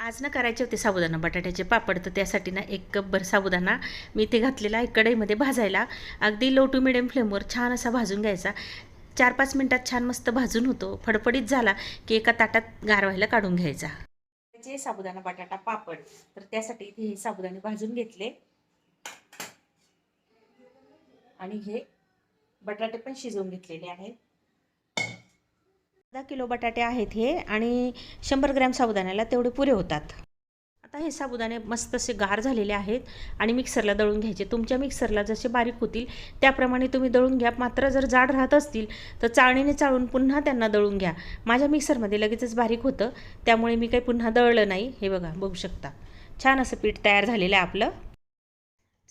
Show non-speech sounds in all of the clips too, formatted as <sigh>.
आज ना करायचे होते साबुदाणा बटाट्याचे पापड तर त्यासाठी ना एक कप भर साबुदाणा मी ते घातलेला आहे कढईमध्ये भाजायला. अगदी लो टू मिडियम फ्लेमवर छान असा भाजून घ्यायचा. चार पाच मिनटात छान मस्त भाजून होतो. फडफडीत झाला की एका ताटात गार व्हायला काढून घ्यायचा. जे साबुदाणा बटाटा पापड तर त्यासाठी इथे हे साबुदाणे भाजून घेतले. आणि हे बटाटे पण शिजवून घेतलेले आहेत. अर्धा किलो बटाटे आहेत हे आणि शंभर ग्रॅम साबुदाण्याला तेवढे पुरे होतात. आता हे साबुदाणे मस्त असे गार झालेले आहेत आणि मिक्सरला दळून घ्यायचे. तुमच्या मिक्सरला जसे बारीक होतील त्याप्रमाणे तुम्ही दळून घ्या. मात्र जर जाड राहत असतील तर चाळणीने चाळून पुन्हा त्यांना दळून घ्या. माझ्या मिक्सरमध्ये लगेचच बारीक होतं त्यामुळे मी काही पुन्हा दळलं नाही. हे बघा बघू शकता. छान असं पीठ तयार झालेलं आहे आपलं.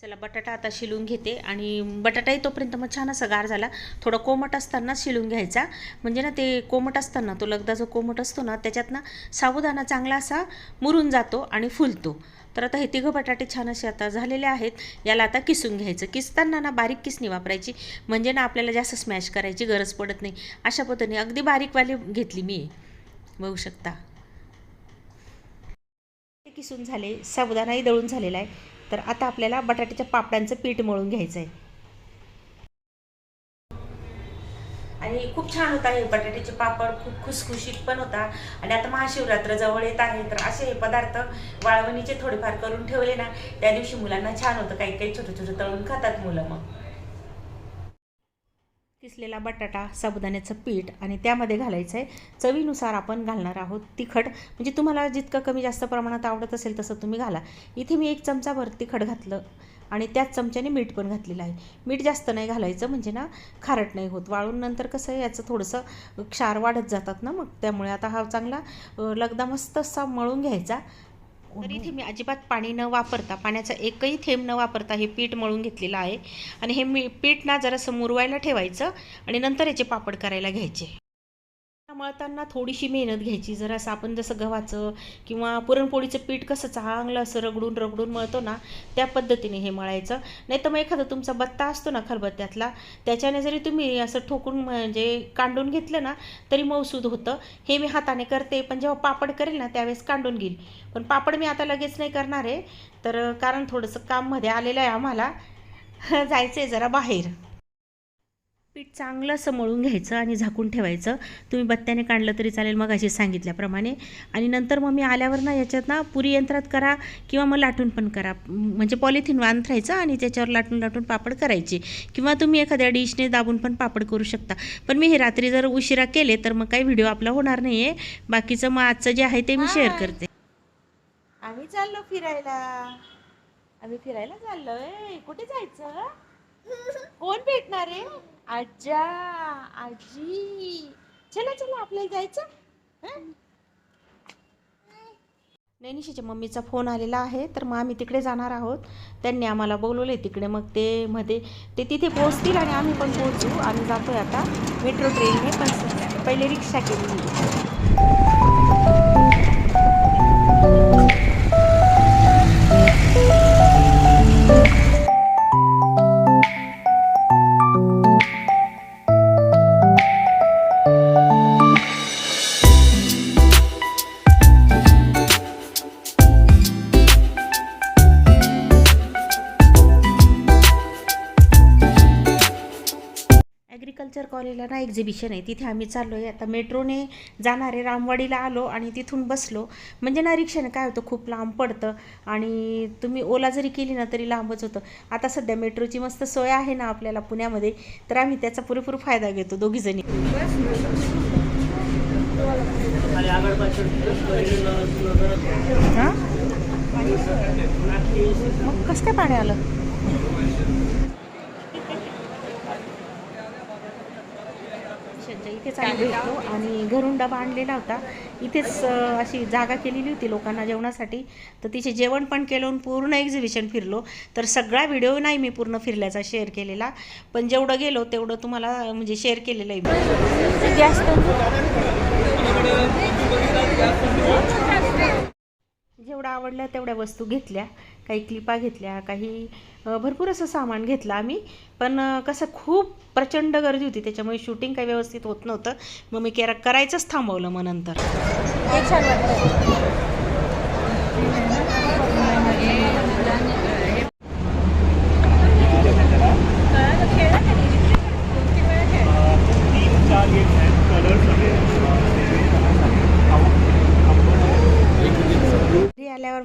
चला बटाटा आता शिलून घेते. आणि बटाटाही तोपर्यंत मग छान असा गार झाला. थोडा कोमट असताना शिलून घ्यायचा. म्हणजे ना ते कोमट असताना तो लगदा जो कोमट असतो ना त्याच्यात ना साबुदाणा चांगला असा मुरून जातो आणि फुलतो. तर आता हे तिघं बटाटे छान असे आता झालेले आहेत. याला आता किसून घ्यायचं. किसताना ना बारीक किसणी वापरायची. म्हणजे ना आपल्याला जास्त स्मॅश करायची गरज पडत नाही. अशा पद्धतीने अगदी बारीकवाली घेतली मी. बघू शकता. ते किसून झाले. साबुदाणाही दळून झालेला आहे. तर आता आपल्याला बटाट्याच्या पापडांचं पीठ मळून घ्यायचं आहे आणि खूप छान होता हे बटाट्याचे पापड खूप खुसखुशीत पण होता. आणि आता महाशिवरात्र जवळ येत आहे तर असे हे पदार्थ वाळवणीचे थोडेफार करून ठेवले ना त्या दिवशी मुलांना छान होतं. काही काही छोटे छोटे तळून खातात मुलं मग. किसलेला बटाटा साबुदाण्याचं पीठ आणि त्यामध्ये घालायचं आहे चवीनुसार आपण घालणार आहोत तिखट. म्हणजे तुम्हाला जितकं कमी जास्त प्रमाणात आवडत असेल तसं तुम्ही घाला. इथे मी एक चमचाभर तिखट घातलं आणि त्याच चमच्याने मीठ पण घातलेलं आहे. मीठ जास्त नाही घालायचं म्हणजे ना खारट नाही होत. वाळून नंतर कसं आहे याचं थोडंसं क्षार वाढत जातात ना मग. त्यामुळे आता हा चांगला लगदा मस्त असा मळून घ्यायचा. तर इथे मी अजिबात पाणी न वापरता पाण्याचा एकही थेंब न वापरता हे पीठ मळून घेतलेलं आहे. आणि हे मी पीठ ना जरासं मुरवायला ठेवायचं आणि नंतर याचे पापड करायला घ्यायचे. मळताना थोडीशी मेहनत घ्यायची. जरासं आपण जसं गव्हाचं किंवा पुरणपोळीचं पीठ कसं चांगलं असं रगडून रगडून मळतो ना त्या पद्धतीने हे मळायचं. नाही तर मग एखादा तुमचा बत्ता असतो ना खलबत्त्यातला त्याच्याने जरी तुम्ही असं ठोकून म्हणजे कांडून घेतलं ना तरी मऊसूद होतं. हे मी हाताने करते पण जेव्हा पापड करेल ना त्यावेळेस कांडून घेईल. पण पापड मी आता लगेच नाही करणार आहे. तर कारण थोडंसं काममध्ये आलेलं आहे आम्हाला. <laughs> जायचं आहे जरा बाहेर. पीठ चांगलं असं मळून घ्यायचं आणि झाकून ठेवायचं. तुम्ही बत्त्याने काढलं तरी चालेल मग अशी सांगितल्याप्रमाणे. आणि नंतर मग मी आल्यावर ना याच्यात ना पुरी यंत्रात करा किंवा मग लाटून पण करा. म्हणजे पॉलिथिन बांधायचं आणि त्याच्यावर लाटून लाटून पापड करायचे. किंवा तुम्ही एखाद्या डिशने दाबून पण पापड करू शकता. पण मी हे रात्री जर उशिरा केले तर मग काही व्हिडिओ आपला होणार नाही आहे बाकीचं मग आजचं जे आहे ते मी शेअर करते. आम्ही चाललो फिरायला. आम्ही फिरायला चाललोय. कुठे जायचं? कोण भेटणार आहे? आजा आजी. चला चला आपल्याला जायचं. हं? नैनिशीच्या मम्मीचा फोन आलेला आहे तर मग आम्ही तिकडे जाणार आहोत. त्यांनी आम्हाला बोलवले तिकडे मग ते मध्ये ते तिथे पोहोचतील आणि आम्ही पण पोहोचू. आम्ही जातोय आता मेट्रो ट्रेनने पण पहिले रिक्षा केली. ॲग्रिकल्चर कॉलेजला ना एक्झिबिशन आहे. तिथे आम्ही चाललो आहे आता मेट्रोने जाणारे रामवाडीला आलो आणि तिथून बसलो. म्हणजे ना रिक्षाने काय होतं खूप लांब पडतं आणि तुम्ही ओला जरी केली ना तरी लांबच होतं. आता सध्या मेट्रोची मस्त सोय आहे ना आपल्याला पुण्यामध्ये. तर आम्ही त्याचा पुरेपूर फायदा घेतो दोघीजणी हां? मग कसं काय पाणी आलं? इथेच आम्ही भेटलो आणि घरून डबा आणलेला होता. इथेच अशी जागा केलेली होती लोकांना जेवणासाठी. तर तिचे जेवण पण केलं पूर्ण एक्झिबिशन फिरलो. तर सगळा व्हिडिओ नाही मी पूर्ण फिरल्याचा शेअर केलेला. पण जेवढं गेलो तेवढं तुम्हाला म्हणजे शेअर केलेलं आहे. गॅस जेवढं आवडल्या तेवढ्या वस्तू घेतल्या. काही क्लिपा घेतल्या काही भरपूर असं सामान घेतलं आम्ही. पण कसं खूप प्रचंड गर्दी होती. त्याच्यामुळे शूटिंग काही व्यवस्थित होत नव्हतं. मग मी कॅर करायचंच थांबवलं मग नंतर. छान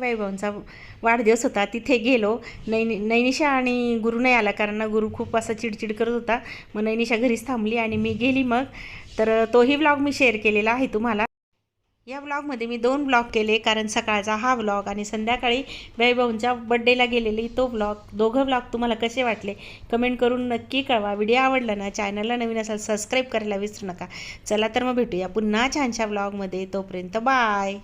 वैभवांचा वाढदिवस होता तिथे गेलो. नैनी नैनिशा आणि गुरु नाही आला कारण ना गुरु खूप असा चिडचिड करत होता. मग नैनिशा घरीच थांबली आणि मी गेली मग. तर तोही व्लॉग मी शेअर केलेला आहे तुम्हाला. या व्लॉगमध्ये मी दोन ब्लॉग केले कारण सकाळचा हा व्लॉग आणि संध्याकाळी वैभवांच्या बड्डेला गेलेली तो ब्लॉग दोघं व्लॉग तुम्हाला कसे वाटले? कमेंट करून नक्की कळवा. व्हिडिओ आवडला ना चॅनलला नवीन असाल सबस्क्राईब करायला विसरू नका. चला तर मग भेटूया पुन्हा छानशा व्लॉगमध्ये तोपर्यंत बाय